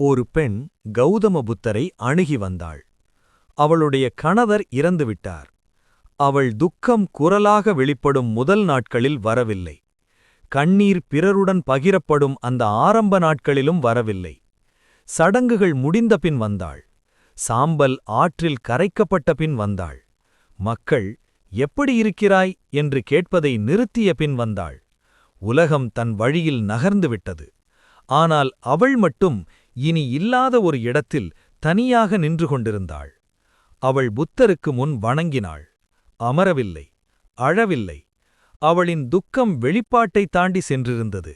ஒரு பெண் கௌதம புத்தரை அணுகி வந்தாள். அவளுடைய கணவர் இறந்துவிட்டார் அவள் துக்கம் குரலாக வெளிப்படும் முதல் நாட்களில் வரவில்லை. கண்ணீர் பிறருடன் பகிரப்படும் அந்த ஆரம்ப நாட்களிலும் வரவில்லை. சடங்குகள் முடிந்த பின் வந்தாள். சாம்பல் ஆற்றில் கரைக்கப்பட்ட பின் வந்தாள். மக்கள் எப்படி இருக்கிறாய்? என்று கேட்பதை நிறுத்திய பின் வந்தாள். உலகம் தன் வழியில் நகர்ந்துவிட்டது ஆனால் அவள் மட்டும் இனி இல்லாத ஒரு இடத்தில் தனியாக நின்று கொண்டிருந்தாள். அவள் புத்தருக்கு முன் வணங்கினாள். அமரவில்லை அழவில்லை. அவளின் துக்கம் வெளிப்பாட்டைத் தாண்டி சென்றிருந்தது.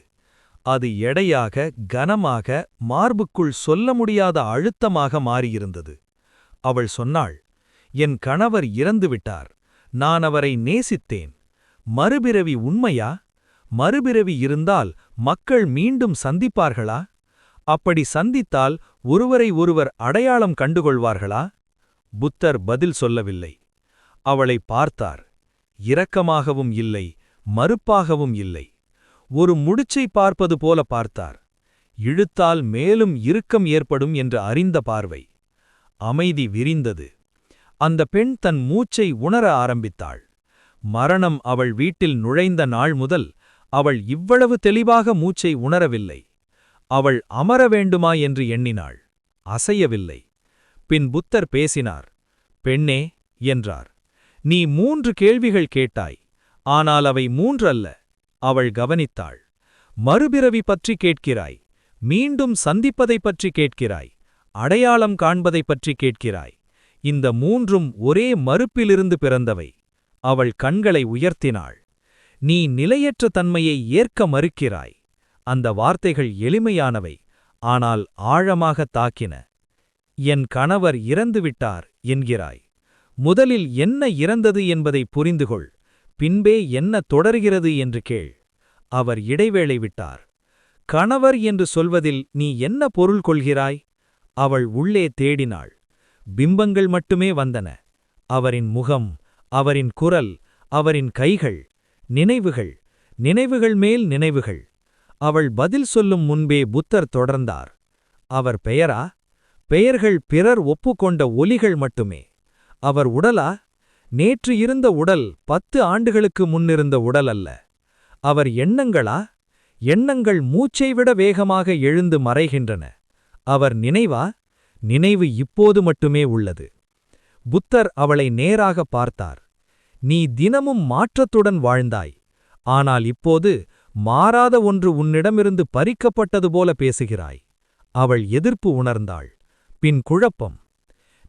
அது எடையாக கனமாக மார்புக்குள் சொல்ல முடியாத அழுத்தமாக மாறியிருந்தது. அவள் சொன்னாள் என் கணவர் இறந்துவிட்டார் நான் அவரை நேசித்தேன். மறுபிறவி உண்மையா? மறுபிறவி இருந்தால் மக்கள் மீண்டும் சந்திப்பார்களா? அப்படி சந்தித்தால் ஒருவரை ஒருவர் அடையாளம் கண்டுகொள்வார்களா? புத்தர் பதில் சொல்லவில்லை. அவளை பார்த்தார். இரக்கமாகவும் இல்லை மறுப்பாகவும் இல்லை. ஒரு முடிச்சை பார்ப்பது போல பார்த்தார். இழுத்தால் மேலும் இறுக்கம் ஏற்படும் என்று அறிந்த பார்வை. அமைதி விரிந்தது. அந்த பெண் தன் மூச்சை உணர ஆரம்பித்தாள். மரணம் அவள் வீட்டில் நுழைந்த நாள் முதல் அவள் இவ்வளவு தெளிவாக மூச்சை உணரவில்லை. அவள் அமர வேண்டுமா என்று எண்ணினாள். அசையவில்லை. பின் புத்தர் பேசினார் பெண்ணே என்றார் நீ மூன்று கேள்விகள் கேட்டாய் ஆனால் அவை மூன்றல்ல அவள் கவனித்தாள் மறுபிறவி பற்றி கேட்கிறாய் மீண்டும் சந்திப்பதைப் பற்றி கேட்கிறாய் அடையாளம் காண்பதைப் பற்றி கேட்கிறாய் இந்த மூன்றும் ஒரே மறுப்பிலிருந்து பிறந்தவை அவள் கண்களை உயர்த்தினாள் நீ நிலையற்ற தன்மையை ஏற்க மறுக்கிறாய் அந்த வார்த்தைகள் எளிமையானவை ஆனால் ஆழமாக தாக்கின. என் கணவர் இறந்துவிட்டார் என்கிறாய். முதலில் என்ன இறந்தது என்பதை புரிந்துகொள் பின்பே என்ன தொடர்கிறது என்று கேள். அவர் இடைவேளை விட்டார். கணவர் என்று சொல்வதில் நீ என்ன பொருள் கொள்கிறாய்? அவள் உள்ளே தேடினாள். பிம்பங்கள் மட்டுமே வந்தன. அவரின் முகம் அவரின் குரல் அவரின் கைகள் நினைவுகள் நினைவுகள் மேல் நினைவுகள். அவள் பதில் சொல்லும் முன்பே புத்தர் தொடர்ந்தார். அவர் பெயரா? பெயர்கள் பிறர் ஒப்புக்கொண்ட ஒலிகள் மட்டுமே. அவர் உடலா? நேற்று இருந்த உடல் பத்து ஆண்டுகளுக்கு முன்னிருந்த உடல் அல்ல. அவர் எண்ணங்களா? எண்ணங்கள் மூச்சைவிட வேகமாக எழுந்து மறைகின்றன. அவர் நினைவா? நினைவு இப்போது மட்டுமே உள்ளது. புத்தர் அவளை நேராக பார்த்தார். நீ தினமும் மாற்றத்துடன் வாழ்ந்தாய். ஆனால் இப்போது மாறாத ஒன்று உன்னிடமிருந்து பறிக்கப்பட்டது போல பேசுகிறாய். அவள் எதிர்ப்பு உணர்ந்தாள். பின் குழப்பம்.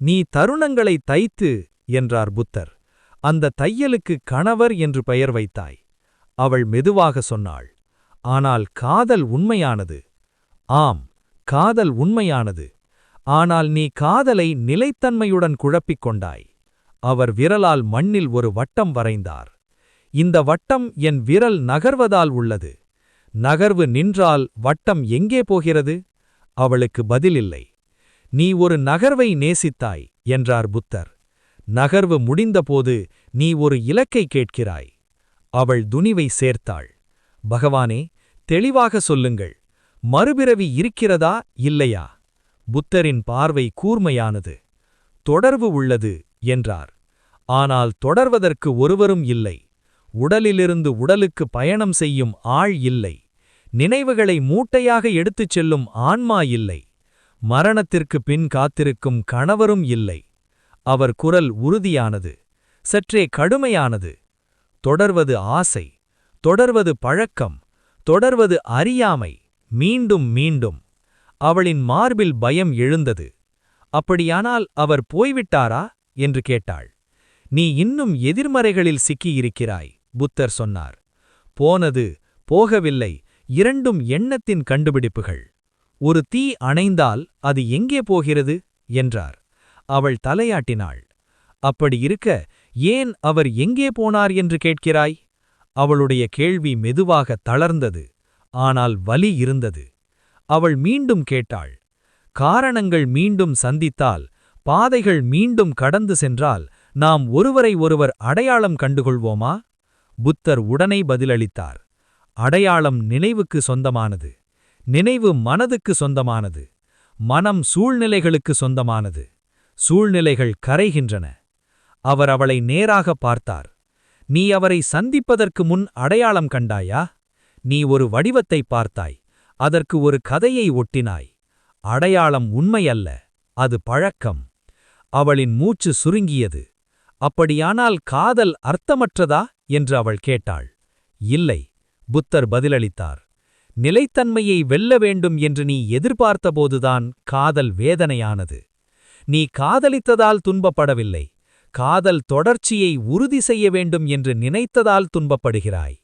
நீ தருணங்களை தைத்து என்றார் புத்தர். அந்த தையலுக்கு கணவர் என்று பெயர் வைத்தாய். அவள் மெதுவாக சொன்னாள். ஆனால் காதல் உண்மையானது. ஆம் காதல் உண்மையானது. ஆனால் நீ காதலை நிலைத்தன்மையுடன் குழப்பிக் கொண்டாய். அவர் விரலால் மண்ணில் ஒரு வட்டம் வரைந்தார். இந்த வட்டம் என் விரல் நகர்வதால் உள்ளது. நகர்வு நின்றால் வட்டம் எங்கே போகிறது? அவளுக்கு பதிலில்லை. நீ ஒரு நகர்வை நேசித்தாய் என்றார் புத்தர். நகர்வு முடிந்தபோது நீ ஒரு இலக்கை கேட்கிறாய். அவள் துணிவை சேர்த்தாள். பகவானே தெளிவாக சொல்லுங்கள். மறுபிறவி இருக்கிறதா இல்லையா? புத்தரின் பார்வை கூர்மையானது. தொடர்பு உள்ளது என்றார். ஆனால் தொடர்வதற்கு ஒருவரும் இல்லை. உடலிலிருந்து உடலுக்கு பயணம் செய்யும் ஆள் இல்லை. நினைவுகளை மூட்டையாக எடுத்துச் செல்லும் ஆன்மா இல்லை. மரணத்திற்கு பின் காத்திருக்கும் கணவரும் இல்லை. அவர் குரல் உறுதியானது சற்றே கடுமையானது. தொடர்வது ஆசை தொடர்வது பழக்கம் தொடர்வது அறியாமை மீண்டும் மீண்டும். அவளின் மார்பில் பயம் எழுந்தது. அப்படியானால் அவர் போய்விட்டாரா? என்று கேட்டாள். நீ இன்னும் எதிர்மறைகளில் சிக்கியிருக்கிறாய். புத்தர் சொன்னார் போனது போகவில்லை இரண்டும் எண்ணத்தின் கண்டுபிடிப்புகள். ஒரு தீ அணைந்தால் அது எங்கே போகிறது? என்றார். அவள் தலையாட்டினாள் அப்படி இருக்க ஏன் அவர் எங்கே போனார் என்று கேட்கிறாய்? அவளுடைய கேள்வி மெதுவாக தளர்ந்தது ஆனால் வலி இருந்தது. அவள் மீண்டும் கேட்டாள் காரணங்கள் மீண்டும் சந்தித்தால் பாதைகள் மீண்டும் கடந்து சென்றால் நாம் ஒருவரை ஒருவர் அடையாளம் கண்டுகொள்வோமா? புத்தர் உடனே பதிலளித்தார் அடையாளம் நினைவுக்கு சொந்தமானது நினைவு மனதுக்கு சொந்தமானது மனம் சூழ்நிலைகளுக்கு சொந்தமானது சூழ்நிலைகள் கரைகின்றன. அவர் அவளை நேராக பார்த்தார் நீ அவரை சந்திப்பதற்கு முன் அடையாளம் கண்டாயா? நீ ஒரு வடிவத்தை பார்த்தாய் அதற்கு ஒரு கதையை ஒட்டினாய். அடையாளம் உண்மையல்ல அது பழக்கம். அவளின் மூச்சு சுருங்கியது. அப்படியானால் காதல் அர்த்தமற்றதா? என்று அவள் கேட்டாள். இல்லை புத்தர் பதிலளித்தார். நிலைத்தன்மையை வெல்ல வேண்டும் என்று நீ எதிர்பார்த்தபோதுதான் காதல் வேதனையானது. நீ காதலித்ததால் துன்பப்படவில்லை. காதல் தொடர்ச்சியை உறுதி செய்ய வேண்டும் என்று நினைத்ததால் துன்பப்படுகிறாய்.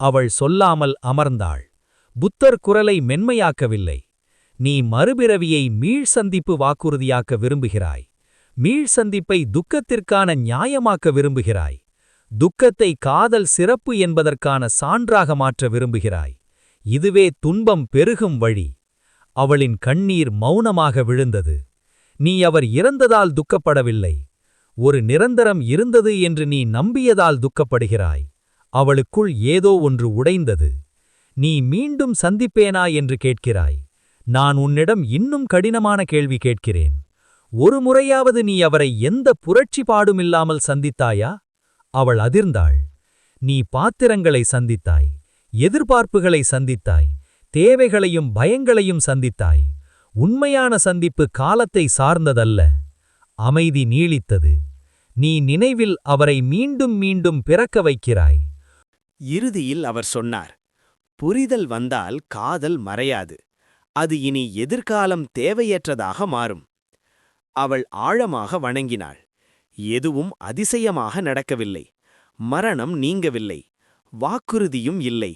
அவள் சொல்லாமல் அமர்ந்தாள். புத்தர் குரலை மென்மையாக்கவில்லை. நீ மறுபிறவியை மீள் சந்திப்பு வாக்குறுதியாக்க விரும்புகிறாய். மீள் சந்திப்பை துக்கத்திற்கான நியாயமாக்க விரும்புகிறாய். துக்கத்தை காதல் சிறப்பு என்பதற்கான சான்றாக மாற்ற விரும்புகிறாய். இதுவே துன்பம் பெருகும் வழி. அவளின் கண்ணீர் மௌனமாக விழுந்தது. நீ அவர் இறந்ததால் துக்கப்படவில்லை. ஒரு நிரந்தரம் இருந்தது என்று நீ நம்பியதால் துக்கப்படுகிறாய். அவளுக்குள் ஏதோ ஒன்று உடைந்தது. நீ மீண்டும் சந்திப்பேனா என்று கேட்கிறாய். நான் உன்னிடம் இன்னும் கடினமான கேள்வி கேட்கிறேன். ஒரு முறையாவது நீ அவரை எந்த புரட்சி பாடுமில்லாமல் சந்தித்தாயா? அவள் அதிர்ந்தாள். நீ பாத்திரங்களை சந்தித்தாய் எதிர்பார்ப்புகளை சந்தித்தாய் தேவைகளையும் பயங்களையும் சந்தித்தாய். உண்மையான சந்திப்பு காலத்தை சார்ந்ததல்ல. அமைதி நீளித்தது நீ நினைவில் அவரை மீண்டும் மீண்டும் பிறக்க வைக்கிறாய். இறுதியில் அவர் சொன்னார் புரிதல் வந்தால் காதல் மறையாது. அது இனி எதிர்காலம் தேவையற்றதாக மாறும். அவள் ஆழமாக வணங்கினாள். எதுவும் அதிசயமாக நடக்கவில்லை. மரணம் நீங்கவில்லை. வாக்குறுதியும் இல்லை.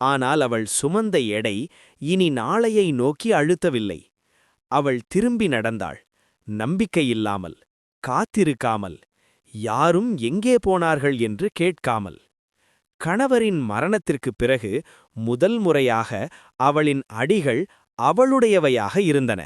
ஆனால் அவள் சுமந்த எடை இனி நாளையை நோக்கி அழுத்தவில்லை. அவள் திரும்பி நடந்தாள். நம்பிக்கையில்லாமல் காத்திருக்காமல் யாரும் எங்கே போனார்கள் என்று கேட்காமல். கணவரின் மரணத்திற்குப் பிறகு முதல் முறையாக அவளின் அடிகள் அவளுடையவையாக இருந்தன.